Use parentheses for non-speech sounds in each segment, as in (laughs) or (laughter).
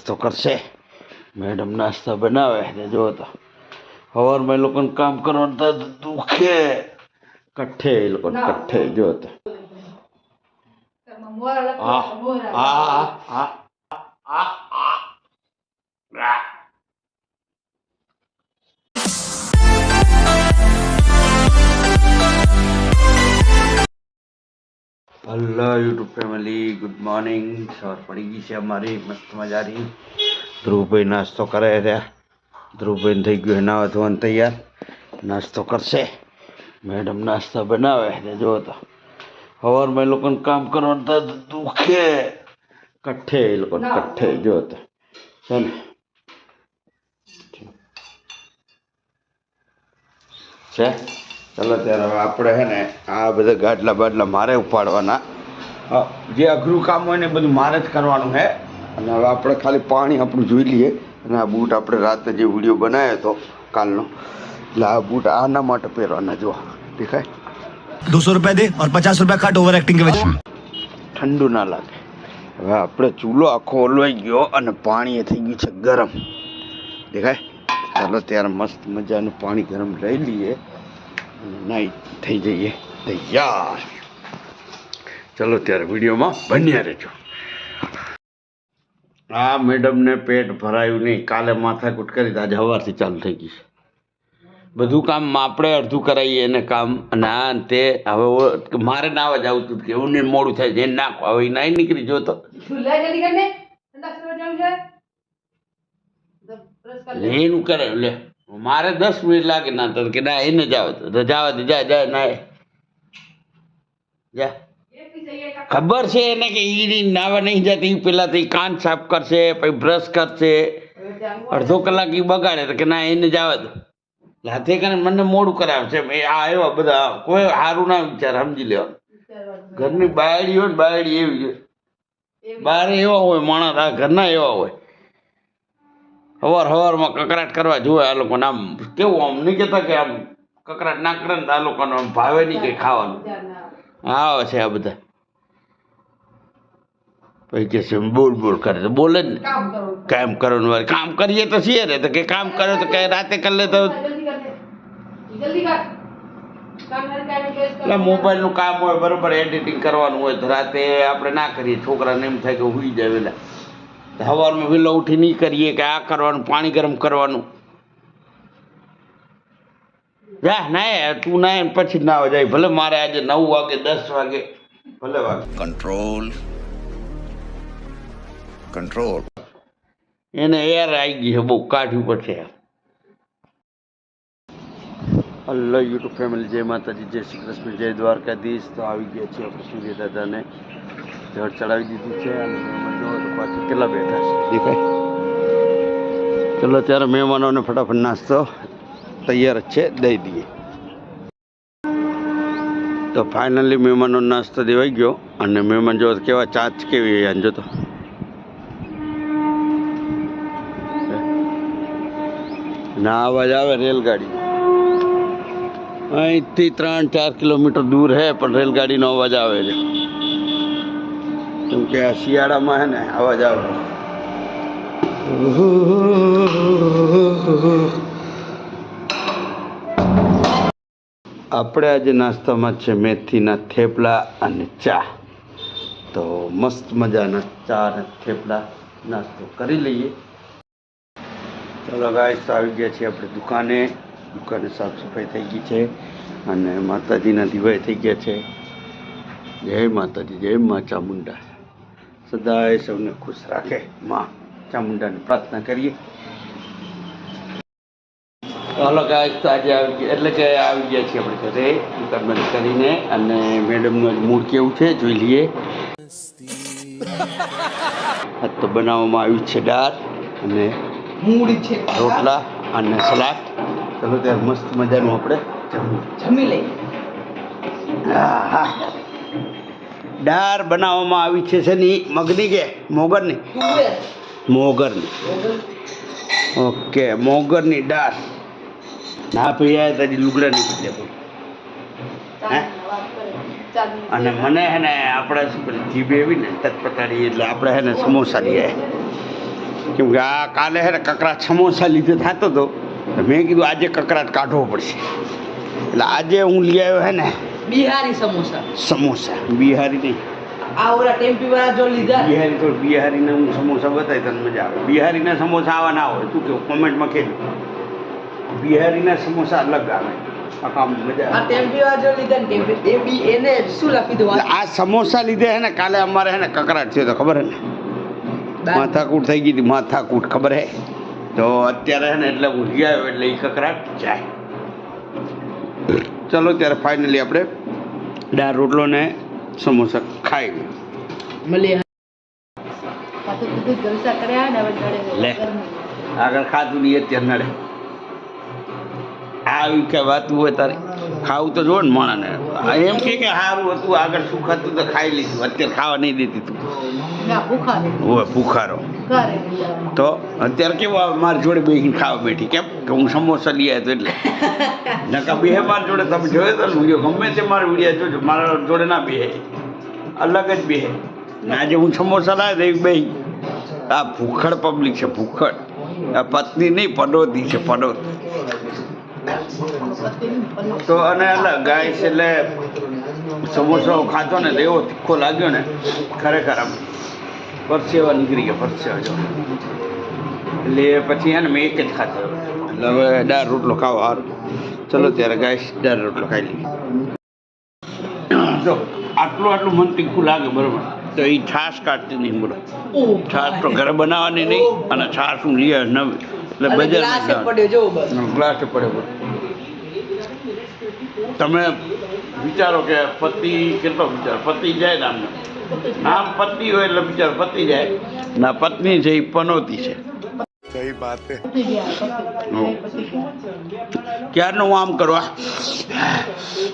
તો કરશે. મેડમ નાસ્તા બનાવે ને જો તો. સવારમાં એ લોકોને કામ કરવાનું તો દુખે. કઠ્ઠે એ લોકો કઠ્ઠે જો તો. હા હા હા આ hello YouTube family good morning સવાર પડી ગઈ છે અમારી. મસ્ત મજાની. ધ્રુવભાઈ નાસ્તો કરે રહ્યા ધ્રુવભાઈને થઈ ગયું એના ધોવાનું તૈયાર. નાસ્તો કરશે. મેડમ નાસ્તા બનાવે ને જુઓ તો. સવારમાં એ લોકોને કામ કરવાનું તો દુખે. કઠ્ઠે એ લોકોને કઠ્ઠે જુઓ તો. ને છે? ચાલો ત્યારે હવે આપણે હે ને આ બધા ગાડલા બાટલા મારે ઉપાડવાના. જે અઘરું કામ હોય ને બધું મારે જ કરવાનું છે અને હવે આપણે ખાલી પાણી આપણું જોઈ લઈએ. અને આ બૂટ આપણે રાતે જે વીડિયો બનાવ્યો હતો કાલનો. એટલે આ બૂટ આના માટે પહેરવાના જો. દેખાય? દોસો રૂપિયા દે ઓર પચાસ રૂપિયા ખાટ ઓવર એક્ટિંગ કે ઠંડુ ના લાગે. હવે આપણે ચૂલો આખો ઓલવાઈ ગયો અને પાણી એ થઈ ગયું છે ગરમ. દેખાય? ચાલો ત્યારે મસ્ત મજાનું પાણી ગરમ લઈ લઈએ. નાઈ થઈ જઈએ. તૈયાર. ચલો ત્યારે વિડીયોમાં બન્યા રહેજો. આ મેડમને પેટ ભરાયું નહીં. કાલે માથા માથાકૂટ કરી આજે સવારથી ચાલુ થઈ ગઈ બધું કામ આપણે અડધું કરાવીએ એને કામ. અને આ તે હવે મારે ના જ આવતું કે એવું ને મોડું થાય છે. નાખો. હવે નાઈ નીકળી જો તો એનું કરે લે. મારે દસ મિનિટ લાગે ના તો કે ના, એને જાવ તો. જાવા દે, જા જા, ના. જા. ખબર છે એને કે ઈ નાવા નહીં જતી પેલાથી કાન સાફ કરશે, પછી બ્રશ કરશે. અડધો કલાક એ બગાડે તો કે ના, એને જવા દો. હાથે કરીને મને મોડું કરાવશે આ એવા બધા કોઈ સારું ના વિચાર, સમજી લેવાનું. ઘરની બાયડી હોય ને બાયડી એવી હોય બારે એવા હોય, માણસ, આ ઘરના એવા હોય. હવાર હવારમાં કકરાટ કરવા જુએ આ લોકોને આમ કેવું આમ નહીં કહેતા કે આમ કકરાટ ના કરે ને આ લોકોને આમ ભાવે નહીં કંઈ ખાવાનું. આવે છે આ બધા. પછી કે છે બોલ બોલ કરે તો બોલે ને. કામ કરવાનું. વાર કામ કરીએ તો છીએ ને. તો કે કામ કરે તો કઈ રાતે કરે તો એટલે મોબાઈલનું કામ હોય બરાબર એડિટિંગ કરવાનું હોય તો રાતે આપણે ના કરીએ. છોકરાને એમ થાય કે હુઈ જાય વેલા. સવારમાં વહેલા ઉઠી નહીં કરીએ કે આ કરવાનું પાણી ગરમ કરવાનું. જા ના તું ના પછી ના જાય. ભલે મારે આજે નવ વાગે દસ વાગે ભલે વાગે. કંટ્રોલ કંટ્રોલ એને એર આવી ગઈ છે બહુ કાઢવી પડશે હલો યુટ્યુબ ફેમિલી જય માતાજી જય શ્રી કૃષ્ણ જય દ્વારકાધીશ. તો આવી ગયા છે આપણે સૂર્ય દાદાને જળ ચડાવી દીધી છે અને પાછળ કેટલા બેઠા છે? દેખાય. ત્યારે મહેમાનોને ફટાફટ નાસ્તો તૈયાર છે, દઈ દઈએ. તો ફાઇનલી મહેમાનો નાસ્તો દેવાઈ ગયો અને મહેમાન જો કેવા ચાચ કેવી આમ તો. ના, અવાજ આવે રેલગાડી. અહીંથી ત્રણ ચાર કિલોમીટર દૂર હે, પણ રેલગાડીનો અવાજ આવે છે. કેમ કે આ શિયાળામાં હે ને અવાજ આવે. આપણે આજે નાસ્તામાં છે મેથીના થેપલા અને ચા. તો મસ્ત મજાના ચા અને થેપલા નાસ્તો કરી લઈએ. ચલો ગાઈસ આવી ગયા છીએ આપણે દુકાને. દુકાને સાફ સફાઈ થઈ ગઈ છે અને માતાજીના દિવાય થઈ ગયા છે. જય માતાજી, જય મા ચામુંડા. સદાય સૌને ખુશ રાખે. માં ચામુંડાને પ્રાર્થના કરીએ. હાલો ગાય તો આજે આવી ગયા એટલે કે આવી ગયા છીએ આપણે ઘરે બંધ કરીને અને મેડમનું મૂડ કેવું છે જોઈ લઈએ. આજ તો બનાવવામાં આવ્યું છે દાળ અને મૂડી છે. રોટલા અને સલાડ. ચલો ત્યારે મસ્ત મજાનું આપણે જમી લઈએ. હા હા દાળ બનાવવામાં આવી છે શેની મગની કે મોગરની? મોગરની. ઓકે, મોગરની દાળ ના પૈયા તારી લુગડા નહીં દે હે? અને મને હે ને આપણે શું જીભ એવી ને તટપટાડી એટલે આપણે હે ને સમોસા લઈએ કેમ કે આ કાલે હે ને કકરાટ સમોસા લીધે થતો હતો મેં કીધું આજે કકરાટ કાઢવો પડશે. એટલે આજે હું લઈ આવ્યો હે ને બિહારી સમોસા. સમોસા. બિહારી નહીં. આ ઓલા ટેમ્પી વાળા જો લીધા. બિહારી તો બિહારીના હું સમોસા બતાવી તને મજા આવે. બિહારીના સમોસા આવા ના હોય. શું કેવું કોમેન્ટમાં કહેજો. બિહારીના સમોસા અલગ આવે. આ મજા આ આવે. ટેમ્પી વાળા જો લીધા ને ટેમ્પી એ બી એને શું લખી દઉં આ? સમોસા લીધે હે ને કાલે અમારે હે ને કકરાટ થયો તો ખબર હે ને? માથાકૂટ થઈ ગઈ હતી માથાકૂટ ખબર હે? તો અત્યારે હે ને એટલે ઉઠી ગયો આવ્યો એટલે એ કકરાટ જાય. ચલો ત્યારે ફાઇનલી આપણે દાળ રોટલો ને સમોસા ખાઈ. મળીએ લે. આગળ ખાતું નહીં અત્યારે નડે. આવી કે વાતું હોય તારે. ખાવું તો જો ને માણાને. એમ કે કે સારું હતું આગળ શું ખાતું તો ખાઈ લીધું. અત્યારે ખાવા નહીં દેતી તું. ના ભૂખા. હોય ભૂખારો. તો અત્યારે કેવું મારી જોડે બેસીને ખાવા બેઠી. કેમ કે હું સમોસા લઈ આવ્યો તો એટલે. (laughs) નકા બે મારી જોડે તમે જોયો તો વીડિયો ગમે તે મારો વીડિયો જોજો. મારા જોડે ના બે અલગ જ બે ને આજે હું સમોસા લાવ્યો તો બે આ ભૂખડ પબ્લિક છે ભૂખડ. આ પત્ની નહીં પડોતી છે પડોત. તો અને અલગ ગાય છે એટલે સમોસો ખાધો ને તો એવો તીખો લાગ્યો ને ખરેખર આમ. પરસેવા નીકળી ગયા પરસેવા જો. એટલે પછી એને મેં એક જ ખાતો એટલે હવે દાળ રોટલો ખાવો સારું ચલો ત્યારે ગાય દાળ રોટલો ખાઈ લઈએ. જો આટલું આટલું મન તીખું લાગે બરાબર. તો એ છાશ કાઢતી નહીં બોલો છાશ તો ઘરે બનાવવાની નહીં અને છાશ હું લઈએ ન એટલે ગ્લાસ બજાર પડ્યો જો ગ્લાસ પડે પડે તમે વિચારો કે પતિ કેટલો વિચાર? પતિ જાય નામનો નામ પતિ હોય એટલે વિચાર પતિ જાય. ના પત્ની છે એ પનોતી છે. ગયા ક્યારનું હું? આમ કરવા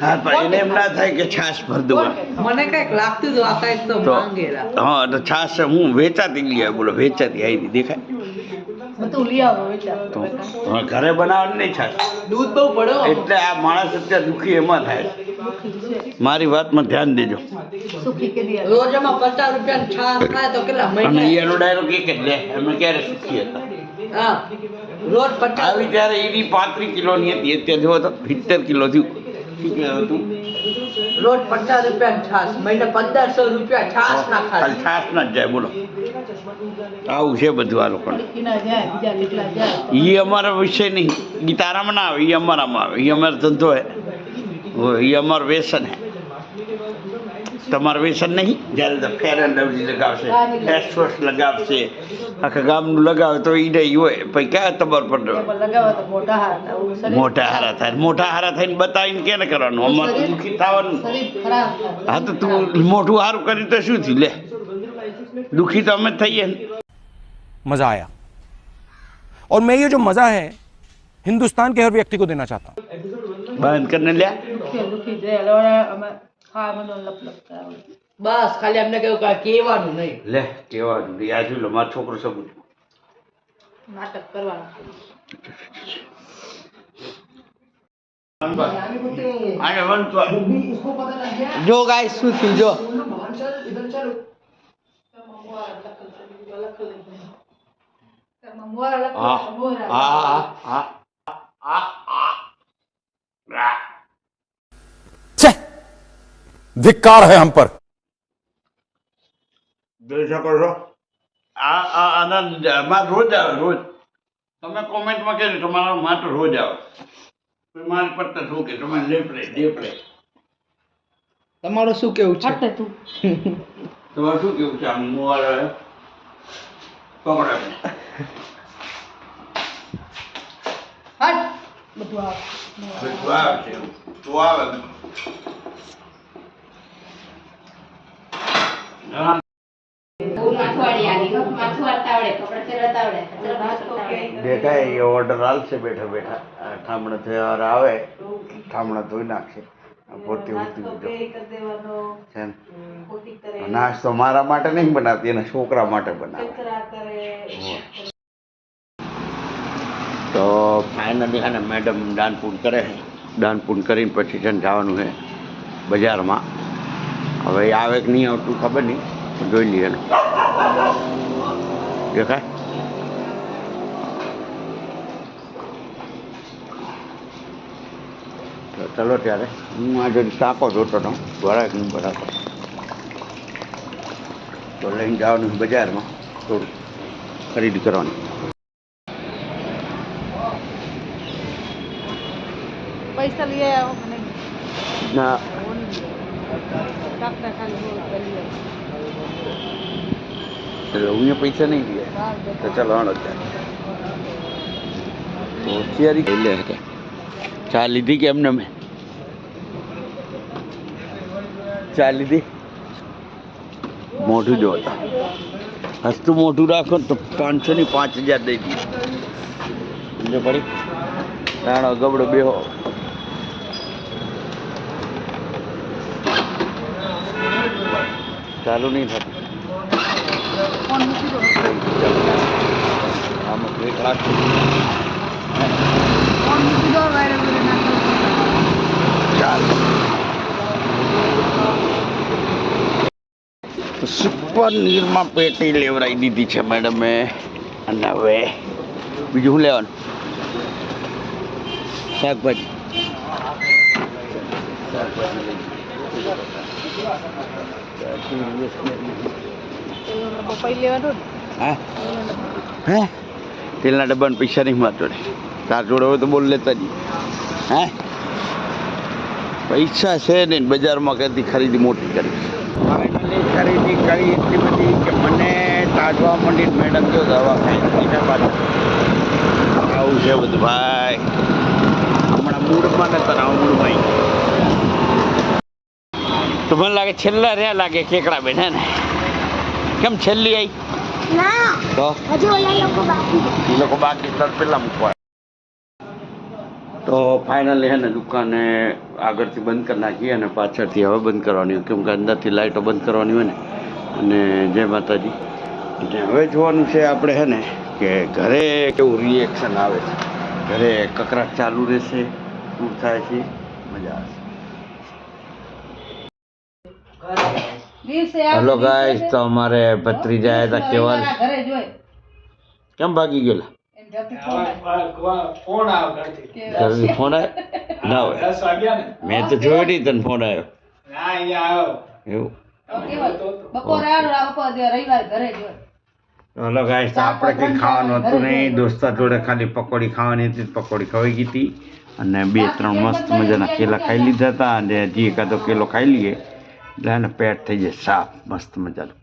હા પણ એને એમ ના થાય કે છાશ ભર દઉં મને કંઈક લાગતું હતું આ તો તો માંગેલા. હા તો છાશ હું વેચાતી લઈ આવ્યો બોલો વેચાતી આવી દેખાય? બધું લઈ આવો વિચાર તો ઘરે બનાવવાની નહીં છાશ. દૂધ બહુ પડ્યો એટલે આ માણસ અત્યારે દુઃખી એમાં થાય. મારી વાતમાં ધ્યાન દેજો સુખી કે દિયા રોજ એમાં પચાસ રૂપિયા છાસ ખાય તો કેટલા અને મહિના એનો ડાયલોગ એક જ લે અમે ક્યારે સુખી હતા હા રોજ પચાસ આવી ત્યારે એની પાંત્રીસ કિલોની હતી અત્યારે જો તો સિત્તેર કિલો થયું શું કહેવાય હતું રોજ પચાસ રૂપિયા છાસ મહિને પંદરસો રૂપિયા છાસ ના ખાલી ખાય છાસ ના જ જાય બોલો આવું છે બધું આ લોકોને કિના જાય બીજા કેટલા જાય એ અમારા વિષય નહીં એ તારામાં ના આવે એ અમારામાં આવે એ અમારો ધંધો હે હોય, એ અમારું વ્યસન હે તમારું વ્યસન નહીં જ્યારે તો fair and lovely લગાવશે face wash લગાવશે આખા ગામનું લગાવે તો એ નહીં હોય પછી ક્યાં તમારે પર પણ લગાવો તો મોટા હાર આવું શરીર મોટા હારા થાય મોટા હારા થઈને બતાવીને કેને કરવાનું અમારે તો દુઃખી થવાનું શરીર ખરાબ થાય હા તો તું મોટું સારું કર્યું તો શું થયું લે દુઃખી તો અમે જ થઈએ ને मज़ा आया और मैं ये जो मज़ा है हिंदुस्तान के हर व्यक्ति को देना चाहता हूँ બંધ કરીને લ્યા દુખી જાય. એટલે વળે અમે હા મને લપ લપ કરાવે બસ ખાલી એમને કહ્યું કે કહેવાનું નહીં. લે કેવાનું આજુ લો મારો છોકરો સબૂત નાટક કરવાનું. જો ગાય શું થયું જો. હા હા હા હા छे ધિક્કાર હે હમ પર. રોજ આવે રોજ. તમે કોમેન્ટમાં કહેજો તમારા માત્ર રોજ આવે. મારી પડતા શું કે તમે લેપડે લેપડે તમારું શું કેવું છે? તમારું શું કેવું છે? આમ મોવાળા પકડાવીને હટ. બધું આવે. બધું આવે છે. તું આવે. નાસ્તો મારા માટે નહીં બનાવતી એના છોકરા માટે બનાવે. તો ફાઇનલી છે ને મેડમ દાનપૂન કરે દાનપૂન કરીને પછી જવાનું છે બજારમાં. હવે આવે કે નહીં આવતું ખબર નહીં જોઈ લઈએ દેખાય? ચલો ત્યારે. હું આજે સાંકો જોતો હતો નહીં બરાબર તો લઈને જવાનું બજારમાં થોડું ખરીદી કરવાની. પૈસા લઈ આવ્યા ના. હું પૈસા નહીં દે. તો ચાલો આણો ત્યાં. હોશિયારી કરી લે ચા લીધી કે એમને મેં ચા લીધી? મોઢું જો હસતું મોઢું રાખો તો પાંચસો ની પાંચ હજાર દઈ સમજો પડી? રાણો ગબડો બેહો. ચાલુ નહીં થતી. આમાં સુપર નીરમાં પેટી લેવડાવી દીધી છે મેડમે. અને હવે બીજું શું લેવાનું? શાકભાજી શાકભાજી. હા? તેલના ડબ્બાને પૈસા નહીં માર જોડે. તાર જોડે હોય તો બોલ લેતા નહીં હે? પૈસા છે ને બજારમાં કદી ખરીદી મોટી કરી? ફાઇનલી ખરીદી કરી એટલી બધી કે મને તાજવા મંડી મેડમ જો દવા ખાઈ આવું છે બધું. ભાઈ. હમણાં મૂળમાં ને તને મૂડમાં તો મને લાગે છેલ્લા રહ્યા લાગે કેકડા બેન હે ને? કેમ છેલ્લી આવી તો? લોકો બાકી એ લોકો બાકી તર પેલા મૂકવા. તો ફાઇનલી હે ને દુકાને આગળથી બંધ કરી નાખી અને પાછળથી હવે બંધ કરવાની હોય કેમ કે અંદરથી લાઇટો બંધ કરવાની હોય ને. અને જય માતાજી. એટલે હવે જોવાનું છે આપણે હે ને કે ઘરે કેવું રિએક્શન આવે છે. ઘરે કકરાટ ચાલુ રહેશે દૂર થાય છે મજા આવશે હલો ગાઈસ તો અમારે ભત્રીજા આવ્યા હતા કેવાલ? ઘરે જોઈ કેમ ભાગી ગયેલા? ફોન આવ્યો. ફોન આવ્યો ના હોય. મેં તો જોયો નહીં તને ફોન આવ્યો. એવું? હલો ગાઈસ આપણે કંઈ ખાવાનું હતું નહીં. દોસ્તા જોડે ખાલી પકોડી ખાવાની હતી પકોડી ખવાઈ ગઈ હતી. અને બે ત્રણ મસ્ત મજાના કેલા ખાઈ લીધા હતા. અને હજી એકાદો કેલો ખાઈ લઈએ. એટલે એને પેટ થઈ જાય સાફ, મસ્ત મજાનું.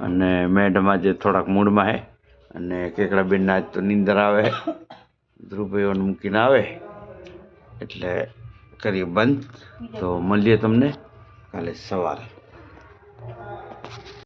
અને મેડમ આજે થોડાક મૂડમાં હે. અને કેકડા બેનના આજ તો નીંદર આવે. ધ્રુવભાઈઓને મૂકીને આવે. એટલે કરીએ બંધ. તો મળીએ તમને કાલે સવારે.